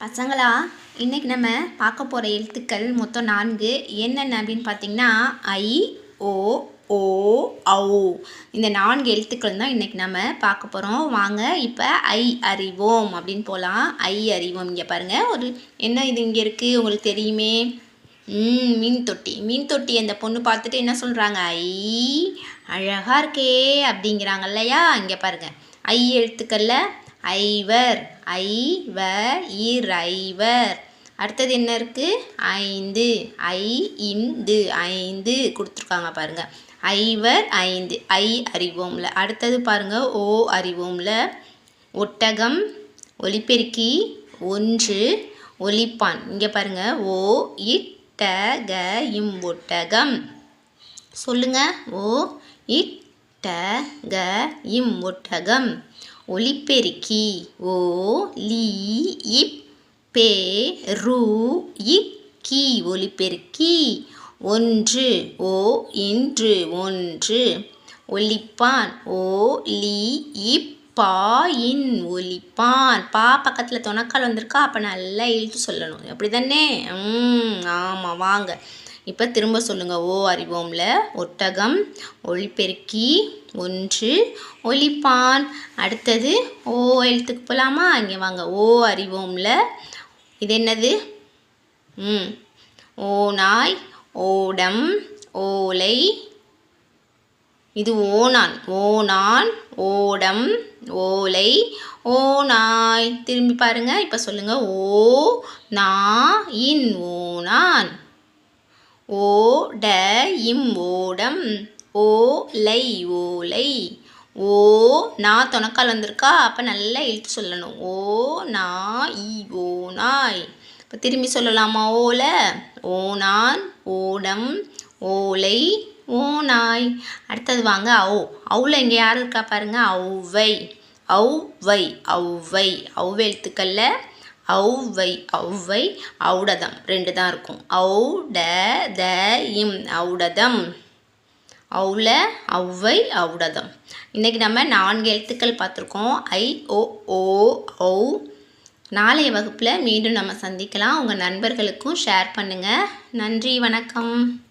பசங்களா இன்னைக்கு நம்ம பார்க்க போகிற எழுத்துக்கள் மொத்தம் நான்கு. என்னென்ன அப்படின்னு பார்த்தீங்கன்னா ஐ ஓ ஓ ஔ. இந்த நான்கு எழுத்துக்கள் தான் இன்றைக்கி நம்ம பார்க்க போகிறோம் வாங்க இப்போ ஐ அறிவோம் அப்படின்னு போகலாம் ஐ அறிவோம் இங்கே பாருங்கள் ஒரு என்ன இது இங்கே இருக்குது உங்களுக்கு தெரியுமே? ம் மீன் தொட்டி. மீன் தொட்டி அந்த பொண்ணு பார்த்துட்டு என்ன சொல்கிறாங்க ஐ அழகாக இருக்கே அப்படிங்கிறாங்க இல்லையா? இங்கே பாருங்கள் ஐ எழுத்துக்களில் ஐவர் ஐ வ இர் ஐவர் அடுத்தது என்ன இருக்குது ஐந்து. ஐ இந்து. ஐந்து கொடுத்துருக்காங்க பாருங்கள் ஐவர் ஐந்து. ஐ அறிவோம்ல. அடுத்தது பாருங்கள் ஓ அறிவோம்ல. ஒட்டகம் ஒலிபெருக்கி ஒன்று ஒலிப்பான். இங்கே பாருங்கள் ஓ இட்டக இம் ஒட்டகம். சொல்லுங்கள் ஓ இட்டக இம் ஒட்டகம். ஒலிபெருக்கி ஓ லீ இப் பே ரு இக்கி ஒலிபெருக்கி ஒன்று ஓ இன்று ஒன்று. ஒலிப்பான் ஓ லி இப் பா இன் ஒலிப்பான். பா பக்கத்தில் துணக்கால் வந்திருக்கா அப்போ நல்லா இழுத்து சொல்லணும். அப்படி தானே ம் ஆமாம் வாங்க. இப்போ திரும்ப சொல்லுங்கள் ஓ அறிவோம்ல. ஒட்டகம் ஒளிபெருக்கி ஒன்று ஒளிப்பான். அடுத்தது ஓ எழுத்துக்கு போகலாமா இங்கே வாங்க. ஓ அறிவோம்ல. இது என்னது? ம். ஓநாய் ஓடம் ஓலை. இது ஓனான் ஓனான் ஓடம் ஓலை. ஓ நாய். திரும்பி பாருங்க. இப்போ சொல்லுங்கள் ஓ நா இன் ஓனான் ஓ ட இம் ஓடம் ஓ லை ஓலை ஓ நான் துணக்கால் வந்திருக்கா? அப்போ நல்லா இழுத்து சொல்லணும். ஓ நா இ ஓ நாய். இப்போ திரும்பி சொல்லலாமா? ஓல. ஓனான் ஓடம் ஓலை ஓ நாய் அடுத்தது வாங்க ஓ அவுல இங்கே யார் இருக்கா பாருங்க? ஔவை. ஔவை. ஔவை ஔவை ஔவை ஔவை ஔடதம். ரெண்டு தான் இருக்கும். ஔட த இம் ஔடதம். ஔல ஔவை ஔடதம். இன்றைக்கி நம்ம நான்கு எழுத்துக்கள் பார்த்துருக்கோம். ஐ ஓ ஓ ஔ. நாளைய வகுப்பில் மீண்டும் நம்ம சந்திக்கலாம். உங்கள் நண்பர்களுக்கும் ஷேர் பண்ணுங்கள் நன்றி வணக்கம்.